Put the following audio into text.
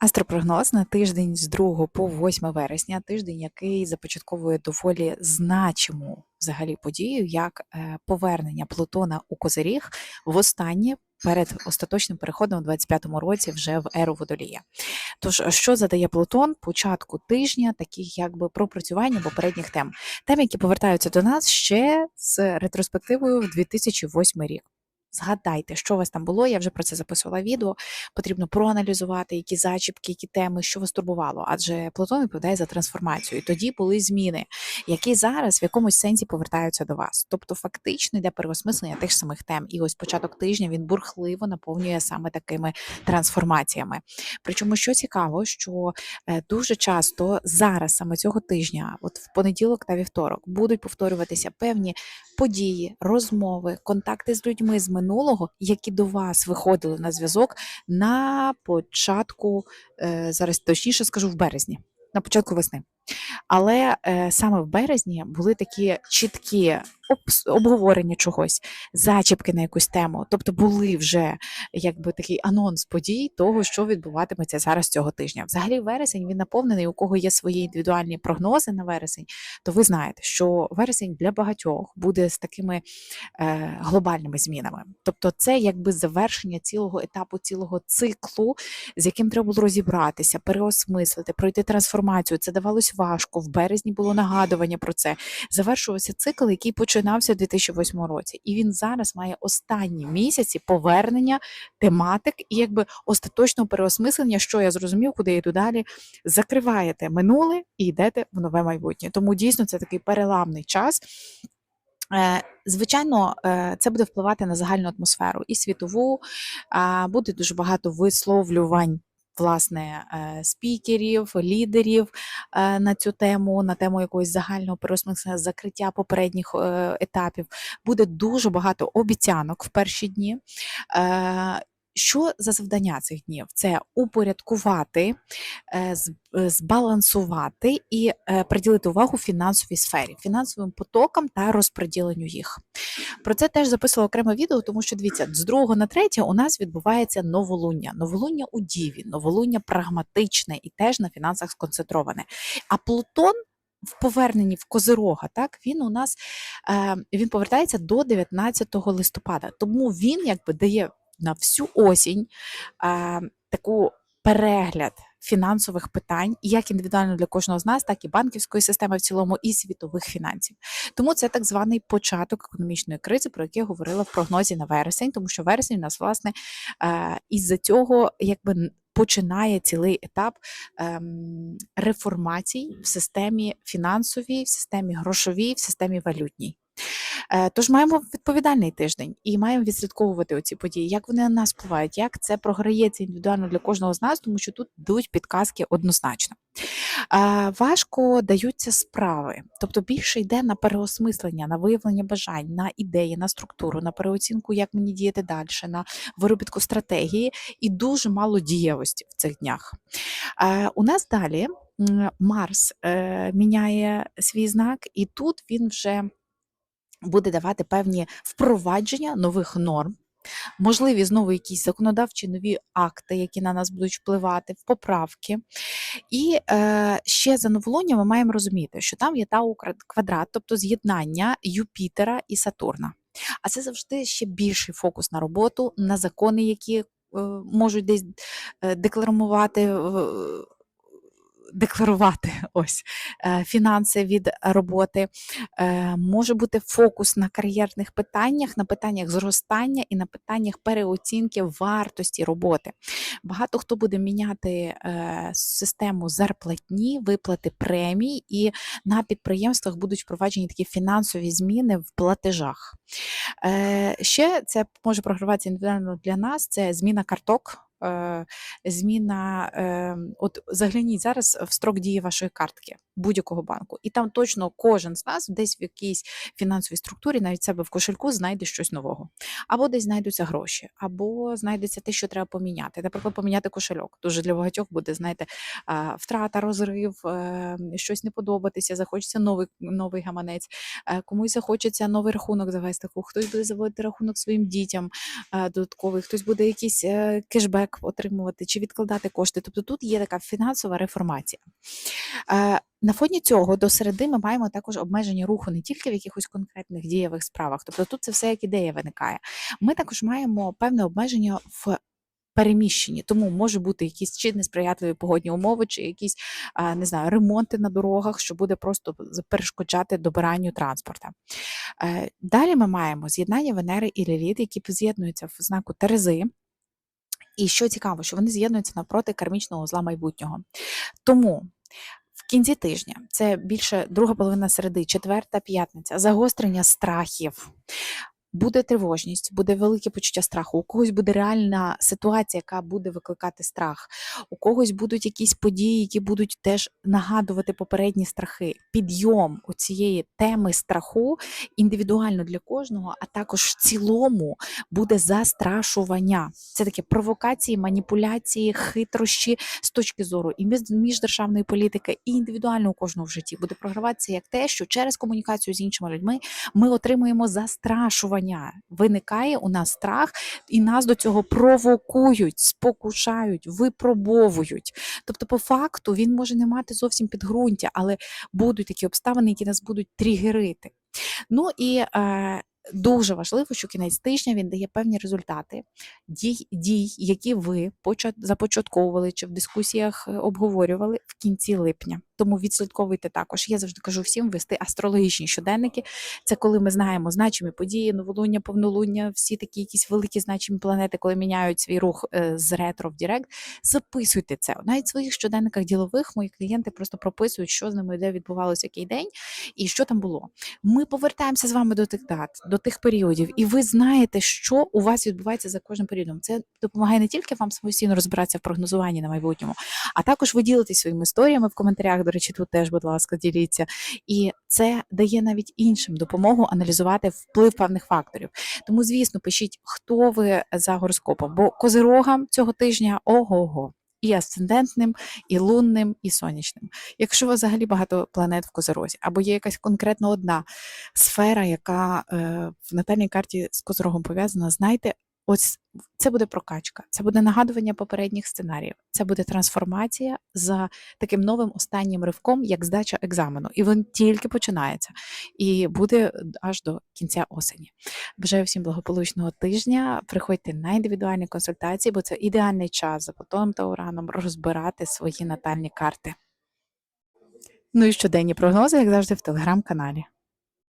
Астропрогноз на тиждень з 2 по 8 вересня, тиждень, який започатковує доволі значиму взагалі подію, як е, повернення Плутона у Козиріг востаннє перед остаточним переходом у 25-му році вже в еру Водолія. Тож, що задає Плутон початку тижня, таких якби пропрацювання попередніх тем, тем, які повертаються до нас ще з ретроспективою в 2008 рік. Згадайте, що у вас там було. Я вже про це записувала відео. Потрібно проаналізувати, які зачіпки, які теми, що вас турбувало. Адже Плутон відповідає за трансформацію. І тоді були зміни, які зараз в якомусь сенсі повертаються до вас. Тобто, фактично йде переосмислення тих самих тем. І ось початок тижня він бурхливо наповнює саме такими трансформаціями. Причому, що цікаво, що е, дуже часто зараз, саме цього тижня, от в понеділок та вівторок, будуть повторюватися певні події, розмови, контакти з людьми з минулого, які до вас виходили на зв'язок на початку, е, зараз точніше скажу, в березні, на початку весни. Але е, саме в березні були такі чіткі обговорення чогось, зачіпки на якусь тему. Тобто були вже якби такий анонс подій того, що відбуватиметься зараз цього тижня. Взагалі, вересень він наповнений, у кого є свої індивідуальні прогнози на вересень, то ви знаєте, що вересень для багатьох буде з такими е, глобальними змінами. Тобто, це якби завершення цілого етапу, цілого циклу, з яким треба було розібратися, переосмислити, пройти трансформацію. Це давалось важко. В березні було нагадування про це. Завершувався цикл, який починався в 2008 році, і він зараз має останні місяці повернення тематик і якби остаточного переосмислення, що я зрозумів, куди я йду далі. Закриваєте минуле і йдете в нове майбутнє. Тому дійсно це такий переламний час. Е, Звичайно, е, це буде впливати на загальну атмосферу і світову. Буде дуже багато висловлювань. Власне, е, спікерів, лідерів е, на цю тему, на тему якогось загального переосмислення, закриття попередніх е, етапів. Буде дуже багато обіцянок в перші дні. Що за завдання цих днів? Це упорядкувати, е, е, збалансувати і е, приділити увагу фінансовій сфері, фінансовим потокам та розподіленню їх. Про це теж записувала окреме відео, тому що дивіться, з 2 на 3 у нас відбувається новолуння. Новолуння у Діві, новолуння прагматичне і теж на фінансах сконцентроване. А Плутон. В поверненні в Козирога, так він у нас е, він повертається до 19 листопада. Тому він якби дає на всю осінь е, таку перегляд фінансових питань, як індивідуально для кожного з нас, так і банківської системи в цілому, і світових фінансів. Тому це так званий початок економічної кризи, про який я говорила в прогнозі на вересень, тому що вересень у нас власне е, із-за цього якби починає цілий етап ем, реформацій в системі фінансовій, в системі грошовій, в системі валютній. Е, Тож маємо відповідальний тиждень і маємо відслідковувати оці події, як вони на нас впливають, як це програється індивідуально для кожного з нас, тому що тут дають підказки однозначно. Е, Важко даються справи, тобто більше йде на переосмислення, на виявлення бажань, на ідеї, на структуру, на переоцінку, як мені діяти далі, на виробітку стратегії і дуже мало дієвості в цих днях. Е, У нас далі Марс міняє свій знак, і тут він вже буде давати певні впровадження нових норм. Можливі знову якісь законодавчі нові акти, які на нас будуть впливати, поправки. І е, ще за новолуння ми маємо розуміти, що там є тау квадрат, тобто з'єднання Юпітера і Сатурна. А це завжди ще більший фокус на роботу, на закони, які е, можуть десь е, е, Декларувати ось е, фінанси від роботи, Е, може бути фокус на кар'єрних питаннях, на питаннях зростання і на питаннях переоцінки вартості роботи. Багато хто буде міняти е, систему зарплатні, виплати премій, і на підприємствах будуть впроваджені такі фінансові зміни в платежах. Ще це може програватися індивідуально для нас. Це зміна карток. Е, Зміна, от загляніть зараз в строк дії вашої картки. Будь-якого банку. І там точно кожен з нас десь в якійсь фінансовій структурі, навіть себе в кошельку, знайде щось нового. Або десь знайдуться гроші, або знайдеться те, що треба поміняти. Наприклад, поміняти кошельок. Дуже для багатьох буде, знаєте, втрата, розрив, е, щось не подобатися, захочеться новий, новий гаманець, е, комусь захочеться новий рахунок завести, хтось буде заводити рахунок своїм дітям е, додатковий, хтось буде якийсь кешбек отримувати чи відкладати кошти. Тобто тут є така фінансова реформація. На фоні цього до середи ми маємо також обмеження руху не тільки в якихось конкретних дієвих справах, тобто тут це все як ідея виникає. Ми також маємо певне обмеження в переміщенні, тому може бути якісь чи несприятливі погодні умови, чи якісь не знаю, ремонти на дорогах, що буде просто перешкоджати добиранню транспорта. Е, Далі ми маємо з'єднання Венери і Ліліт, які з'єднуються в знаку Терези. І що цікаво, що вони з'єднуються навпроти кармічного зла майбутнього. Тому кінці тижня це більше друга половина середи, четверта п'ятниця, загострення страхів. Буде тривожність, буде велике почуття страху. У когось буде реальна ситуація, яка буде викликати страх. У когось будуть якісь події, які будуть теж нагадувати попередні страхи. Підйом у цієї теми страху індивідуально для кожного, а також в цілому буде застрашування. Це такі провокації, маніпуляції, хитрощі з точки зору і між- міждержавної політики, і індивідуально у кожного в житті буде програватися як те, що через комунікацію з іншими людьми ми отримуємо застрашування. Виникає у нас страх, і нас до цього провокують, спокушають, випробовують. Тобто, по факту, він може не мати зовсім підґрунтя, але будуть такі обставини, які нас будуть тригерити. Ну і е, дуже важливо, що кінець тижня він дає певні результати дій, дій які ви почат, започатковували чи в дискусіях е, обговорювали в кінці липня. Тому відслідковуйте також. Я завжди кажу всім вести астрологічні щоденники. Це коли ми знаємо значимі події, новолуння, повнолуння, всі такі якісь великі значимі планети, коли міняють свій рух е, з ретро в Дірект. Записуйте це. Навіть в своїх щоденниках ділових мої клієнти просто прописують, що з ними де відбувалося який день і що там було. Ми повертаємося з вами до тих дат, до тих періодів, і ви знаєте, що у вас відбувається за кожним періодом. Це допомагає не тільки вам самостійно розбиратися в прогнозуванні на майбутньому, а також ви ділитесь своїми історіями в коментарях. До речі, тут теж, будь ласка, діліться. І це дає навіть іншим допомогу аналізувати вплив певних факторів. Тому, звісно, пишіть, хто ви за гороскопом, бо козирогам цього тижня ого-го. І асцендентним, і лунним, і сонячним. Якщо у вас взагалі багато планет в козирозі, або є якась конкретно одна сфера, яка е, в натальній карті з козорогом пов'язана, знайте, ось це буде прокачка, це буде нагадування попередніх сценаріїв, це буде трансформація за таким новим останнім ривком, як здача екзамену. І він тільки починається і буде аж до кінця осені. Бажаю всім благополучного тижня. Приходьте на індивідуальні консультації, бо це ідеальний час за Плутоном та Ураном розбирати свої натальні карти. Ну і щоденні прогнози, як завжди, в телеграм-каналі.